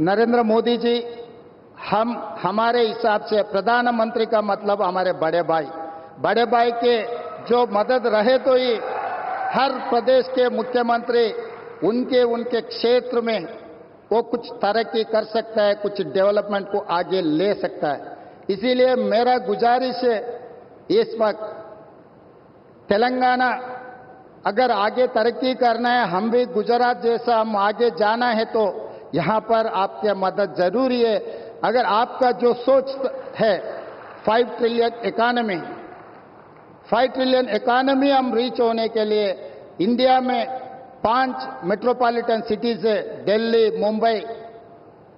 नरेंद्र मोदी जी, हम, हमारे हिसाब से प्रधानमंत्री का मतलब हमारे बड़े भाई। बड़े भाई के जो मदद रहे तो ही हर प्रदेश के मुख्यमंत्री, उनके उनके क्षेत्र में वो कुछ तरक्की कर सकता है, कुछ डेवलपमेंट को आगे ले सकता है। इसीलिए मेरा गुजारिश है, इस वक्त तेलंगाना, अगर आगे तरक्की करना है, हम भी गुजरात जैसा, हम आगे जाना है तो यहाँ पर आपके मदद ज़रूरी है। अगर आपका जो सोच है five trillion economy five trillion economy हम रीच होने के लिए इंडिया में पाँच मेट्रोपॉलिटन सिटीज़ है, Delhi, Mumbai,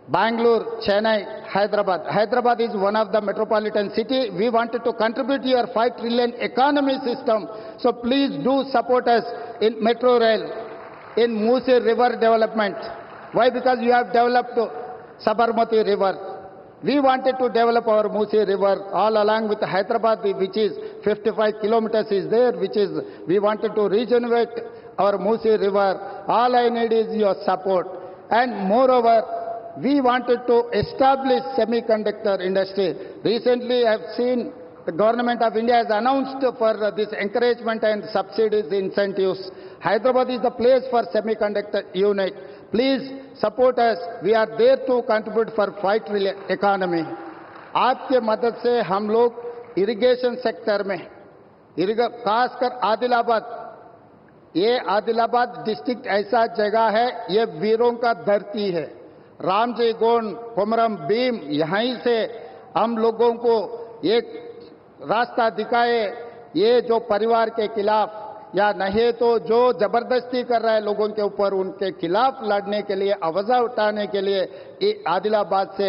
Bangalore, Chennai, Hyderabad. Hyderabad is one of the metropolitan city we want to contribute your five trillion economy system so please do support us in metro rail in Musi river development Why? Because you have developed Sabarmati river. We wanted to develop our Musi river all along with Hyderabad, which is 55 kilometers is there, which is, we wanted to regenerate our Musi river. All I need is your support. And moreover, we wanted to establish semiconductor industry. Recently, I have seen the government of India has announced for this encouragement and subsidies, incentives. Hyderabad is the place for semiconductor unit. Please support us. We are there contribute for 5 trillion economy. आपके मदद से हम लोग irrigation sector में खासकर आदिलाबाद, ये Adilabad district ऐसा जगह है, ये वीरों का धरती है रामजी गोंड, कोमरम भीम, यहीं से हम लोगों को एक रास्ता दिखाए, ये जो परिवार के खिलाफ या नहीं तो जो ज़बरदस्ती कर रहा है लोगों के ऊपर, उनके खिलाफ लड़ने के लिए आवाजा उठाने के लिए आदिलाबाद से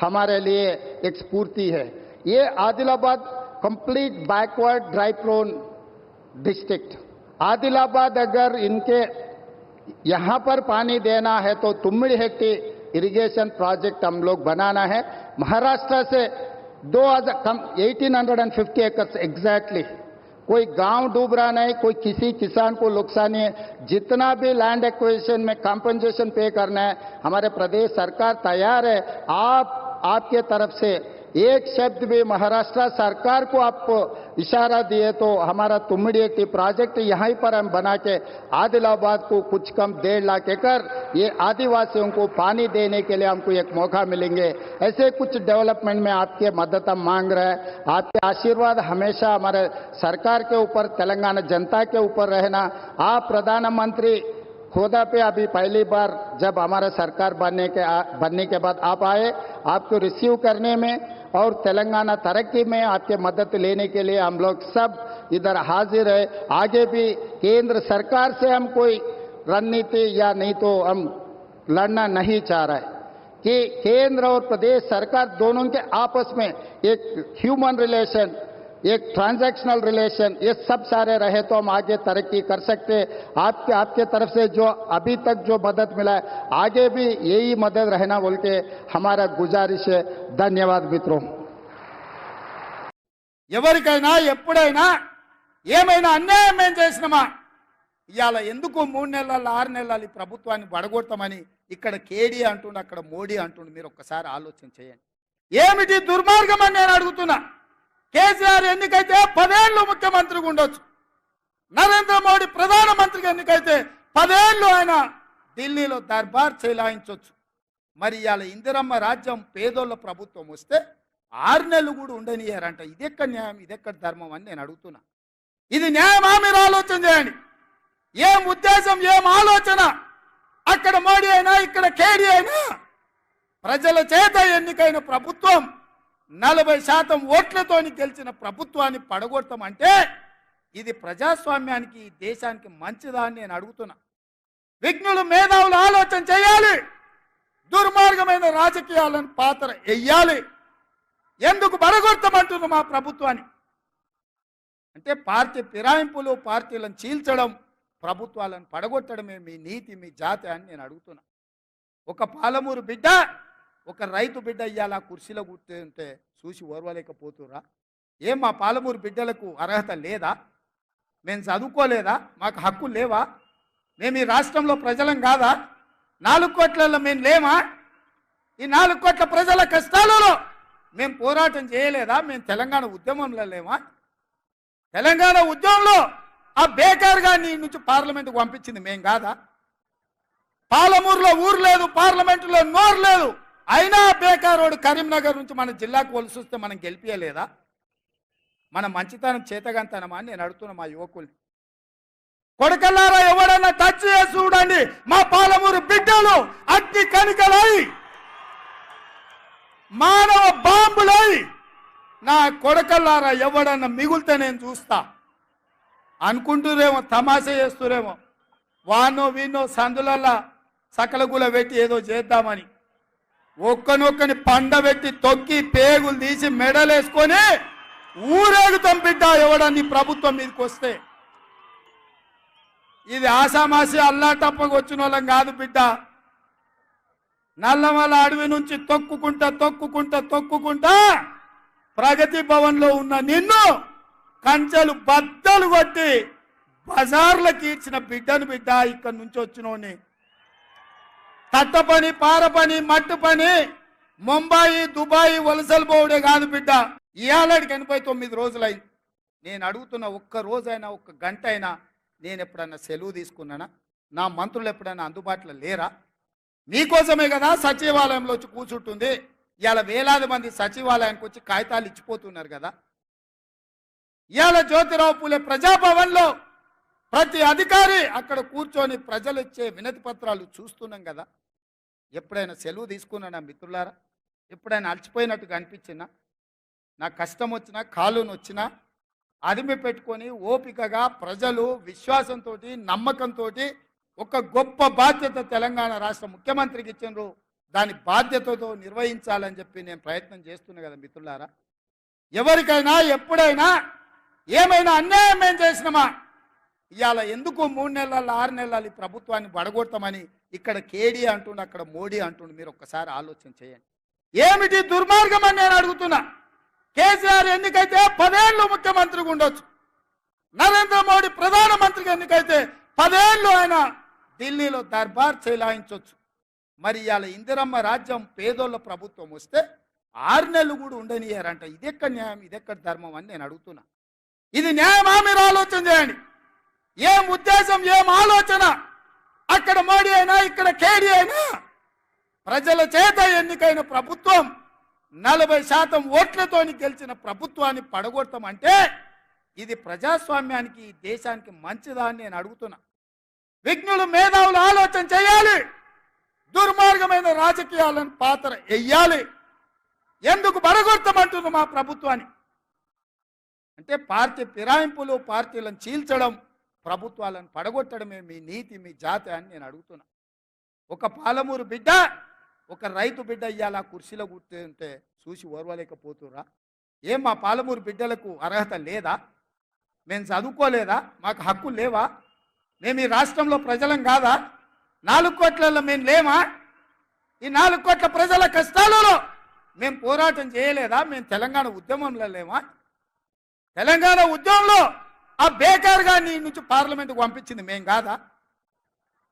हमारे लिए एक स्फूर्ति है। ये Adilabad complete backward dry prone district Adilabad अगर इनके यहाँ पर पानी देना है तो तुम्मिड़ी हेट्टी इरिगेशन प्रोजेक्ट हम लोग बनाना है। महाराष्ट्र से दो हज़ार, कम eighteen hundred and fifty acres exactly कोई गाँव डूब रहा नहीं, कोई किसी किसान को नुकसान नहीं है। जितना भी लैंड एक्विजिशन में कंपनसेशन पे करना है, हमारे प्रदेश सरकार तैयार है। आप, आपके तरफ़ से एक शब्द भी महाराष्ट्र सरकार को आप इशारा दिए तो हमारा तुमड़ियटी प्रोजेक्ट यहीं पर हम बना के आदिलाबाद को कुछ कम डेढ़ लाख एकड़ ये आदिवासियों को पानी देने के लिए हमको एक मौका मिलेंगे। ऐसे कुछ डेवलपमेंट में आपके मदद हम मांग रहे हैं। आपके आशीर्वाद हमेशा हमारे सरकार के ऊपर, तेलंगाना जनता के ऊपर रहना। आप प्रधानमंत्री खुदा पे अभी पहली बार जब हमारा सरकार बनने के बनने के बाद आप आए, आपको रिसीव करने में और तेलंगाना तरक्की में आपके मदद लेने के लिए हम लोग सब इधर हाजिर है। आगे भी केंद्र सरकार से हम कोई रणनीति या नहीं तो हम लड़ना नहीं चाह रहे। कि केंद्र और प्रदेश सरकार दोनों के आपस में एक ह्यूमन रिलेशन एक ट्रांजैक्शनल रिलेशन ये सब सारे रहे तो हम आगे तरक्की कर सकते हैं आपके आपके तरफ से जो अभी तक जो मदद मिला है आगे भी यही मदद रहना बोल के हमारा गुजारिश है धन्यवाद मित्रों ఎవరికైనా ఎప్పుడైనా ఏమైనా అన్యాయం మేము చేసినామా ఇవాళ ఎందుకు మూడు నెలల ఆరు నెలలు ఈ ప్రభుత్వాన్ని పడగొడతామని ఇక్కడ కేడీ అంటుండు అక్కడ మోడీ అంటుండు మీరు ఒక్కసారి ఆలోచన చేయండి ఏమిటి దుర్మార్గం అని నేను అడుగుతున్నా కేసీఆర్ ఎన్నికైతే పదేళ్ళు ముఖ్యమంత్రిగా ఉండొచ్చు. నరేంద్ర మోడీ ప్రధానమంత్రిగా ఎన్నికైతే పదేళ్ళు ఆయన ఢిల్లీలో దర్బార్ చేలాయించవచ్చు మరి ఇవాళ ఇందిరమ్మ రాజ్యం పేదోళ్ళ ప్రభుత్వం వస్తే ఆరు నెలలు కూడా ఉండనియారంట. ఇదెక్కడ న్యాయం ఇదెక్కడ ధర్మం అని నేను అడుగుతున్నా. ఇది న్యాయమా మీరు ఆలోచన చేయండి. ఏం ఉద్దేశం ఏం ఆలోచన? అక్కడ మోడీ అయినా ఇక్కడ కేడీ అయినా ప్రజల చేత ఎన్నికైన ప్రభుత్వం నలభై శాతం ఓట్లతోని గెలిచిన ప్రభుత్వాన్ని పడగొడతామంటే ఇది ప్రజాస్వామ్యానికి ఈ దేశానికి మంచిదా అని నేను అడుగుతున్నా. విఘ్నులు మేధావులు ఆలోచన చేయాలి. దుర్మార్గమైన రాజకీయాలను పాత్ర వెయ్యాలి ఎందుకు బడగొడతామంటున్నారు మా ప్రభుత్వాన్ని? అంటే పార్టీ ఫిరాయింపులు పార్టీలను చీల్చడం ప్రభుత్వాలను పడగొట్టడమే మీ నీతి మీ జాతి అని నేను అడుగుతున్నా. ఒక పాలమూరు బిడ్డ ఒక రైతు బిడ్డ ఇవాళ కుర్చీలో కూర్చుంటే చూసి ఓర్వలేకపోతురా ఏం మా పాలమూరు బిడ్డలకు అర్హత లేదా? మేము చదువుకోలేదా? మాకు హక్కు లేవా? మేము ఈ రాష్ట్రంలో ప్రజలం కాదా? నాలుగు కోట్లలో మేము లేమా? ఈ నాలుగు కోట్ల ప్రజల కష్టాలలో మేము పోరాటం చేయలేదా? మేము తెలంగాణ ఉద్యమంలో లేమా? తెలంగాణ ఉద్యమంలో ఆ బేకార్గా నీ నుంచి పార్లమెంట్కి పంపించింది మేం కాదా? పాలమూరులో ఊరు లేదు పార్లమెంటులో నోరు లేదు. అయినా బేకారోడు కరీంనగర్ నుంచి మన జిల్లాకు వలసి వస్తే మనం గెలిపించలేదా మన మంచితనం చేతగంతనమా అని నేను అడుగుతున్నా మా యువకుల్ని. కొడకల్లారా ఎవడన్నా టచ్ చేసి చూడండి. మా పాలమూరు బిడ్డలు అగ్ని కనికలై మానవ బాంబులై నా కొడకల్లారా ఎవడన్నా మిగులుతే నేను చూస్తా. అనుకుంటురేమో తమాషా చేస్తురేమో. వానో వీనో సందులల్లా సకలగుల పెట్టి ఏదో చేద్దామని. ఒక్కనొక్కని పండబెట్టి తొక్కి పేగులు తీసి మెడలేసుకొని ఊరేగుతాం బిడ్డ ఎవడని ప్రభుత్వం మీదకి వస్తే? ఇది ఆసామాసి అల్లాటప్పకు వచ్చిన వాళ్ళం కాదు బిడ్డ. నల్లమల అడవి నుంచి తొక్కుకుంటా తొక్కుకుంటా తొక్కుకుంటా ప్రగతి భవన్లో ఉన్న నిన్ను కంచెలు బద్దలు కొట్టి బజార్లకు ఇచ్చిన బిడ్డను బిడ్డ ఇక్కడి నుంచి వచ్చినోని తట్ట పని పార పని మట్టు పని ముంబాయి దుబాయ్ వలసలు పోవడే కాదు బిడ్డ. ఇవాళకి ఎనభై తొమ్మిది రోజులైంది. నేను అడుగుతున్న ఒక్క రోజైనా ఒక్క గంట అయినా నేను ఎప్పుడన్నా సెలవు తీసుకున్నానా? నా మంత్రులు ఎప్పుడైనా అందుబాటులో లేరా? మీకోసమే కదా సచివాలయంలో వచ్చి కూర్చుంటుంది. ఇవాళ వేలాది మంది సచివాలయానికి వచ్చి కాగితాలు ఇచ్చిపోతున్నారు కదా. ఇవాళ జ్యోతిరావు పూలే ప్రజాభవన్లో ప్రతి అధికారి అక్కడ కూర్చొని ప్రజలు ఇచ్చే వినతి పత్రాలు చూస్తున్నాం కదా. ఎప్పుడైనా సెలవు తీసుకున్నానా మిత్రులారా? ఎప్పుడైనా అలసిపోయినట్టుగా అనిపించినా? నాకు కష్టం వచ్చినా కాలుని వచ్చినా అదిమి పెట్టుకొని ఓపికగా ప్రజలు విశ్వాసంతో నమ్మకంతో ఒక గొప్ప బాధ్యత తెలంగాణ రాష్ట్ర ముఖ్యమంత్రికి ఇచ్చిండ్రు. దాని బాధ్యతతో నిర్వహించాలని చెప్పి నేను ప్రయత్నం చేస్తున్నా కదా మిత్రులారా. ఎవరికైనా ఎప్పుడైనా ఏమైనా అన్యాయం ఏం చేసినామా? ఇవాళ ఎందుకు మూడు నెలలు ఆరు నెలలు ఈ ప్రభుత్వాన్ని బడగొడతామని ఇక్కడ కేడీ అంటుండు అక్కడ మోడీ అంటుండు మీరు ఒక్కసారి ఆలోచన చేయండి. ఏమిటి దుర్మార్గం అని నేను అడుగుతున్నా? కేసీఆర్ ఎన్నికైతే పదేళ్ళు ముఖ్యమంత్రిగా ఉండొచ్చు. నరేంద్ర మోడీ ప్రధానమంత్రిగా ఎన్నికైతే పదేళ్ళు ఆయన ఢిల్లీలో దర్బార్ చేలాయించవచ్చు మరి ఇవాళ ఇందిరమ్మ రాజ్యం పేదోళ్ళ ప్రభుత్వం వస్తే ఆరు నెలలు కూడా ఉండనియారంట. ఇదెక్కడ న్యాయం? ఇదెక్కడ ధర్మం అని నేను అడుగుతున్నా. ఇది న్యాయమా? మీరు ఆలోచన చేయండి. ఏం ఉద్దేశం ఏం ఆలోచన? అక్కడ మోడీ అయినా ఇక్కడ కేడీ అయినా ప్రజల చేత ఎన్నికైన ప్రభుత్వం నలభై శాతం ఓట్లతోని గెలిచిన ప్రభుత్వాన్ని పడగొడతామంటే ఇది ప్రజాస్వామ్యానికి దేశానికి మంచిదా అని నేను అడుగుతున్నా. విఘ్నులు మేధావులు ఆలోచన చేయాలి. దుర్మార్గమైన రాజకీయాలను పాత్ర వెయ్యాలి ఎందుకు పడగొడతామంటున్నారు మా ప్రభుత్వాన్ని? అంటే పార్టీ ఫిరాయింపులు పార్టీలను చీల్చడం ప్రభుత్వాలను పడగొట్టడమే మీ నీతి మీ జాతి అని నేను అడుగుతున్నా. ఒక పాలమూరు బిడ్డ ఒక రైతు బిడ్డ ఇయ్యాల కుర్చీలో కూర్చుంటే చూసి ఓర్వలేకపోతురా ఏం మా పాలమూరు బిడ్డలకు అర్హత లేదా? మేము చదువుకోలేదా? మాకు హక్కు లేవా? మేము ఈ రాష్ట్రంలో ప్రజలం కాదా? నాలుగు కోట్లలో మేము లేమా? ఈ నాలుగు కోట్ల ప్రజల కష్టాలలో మేము పోరాటం చేయలేదా? మేము తెలంగాణ ఉద్యమంలో లేమా? తెలంగాణ ఉద్యమంలో ఆ బేకార్ నీ నుంచి పార్లమెంట్కి పంపించింది మేం కాదా?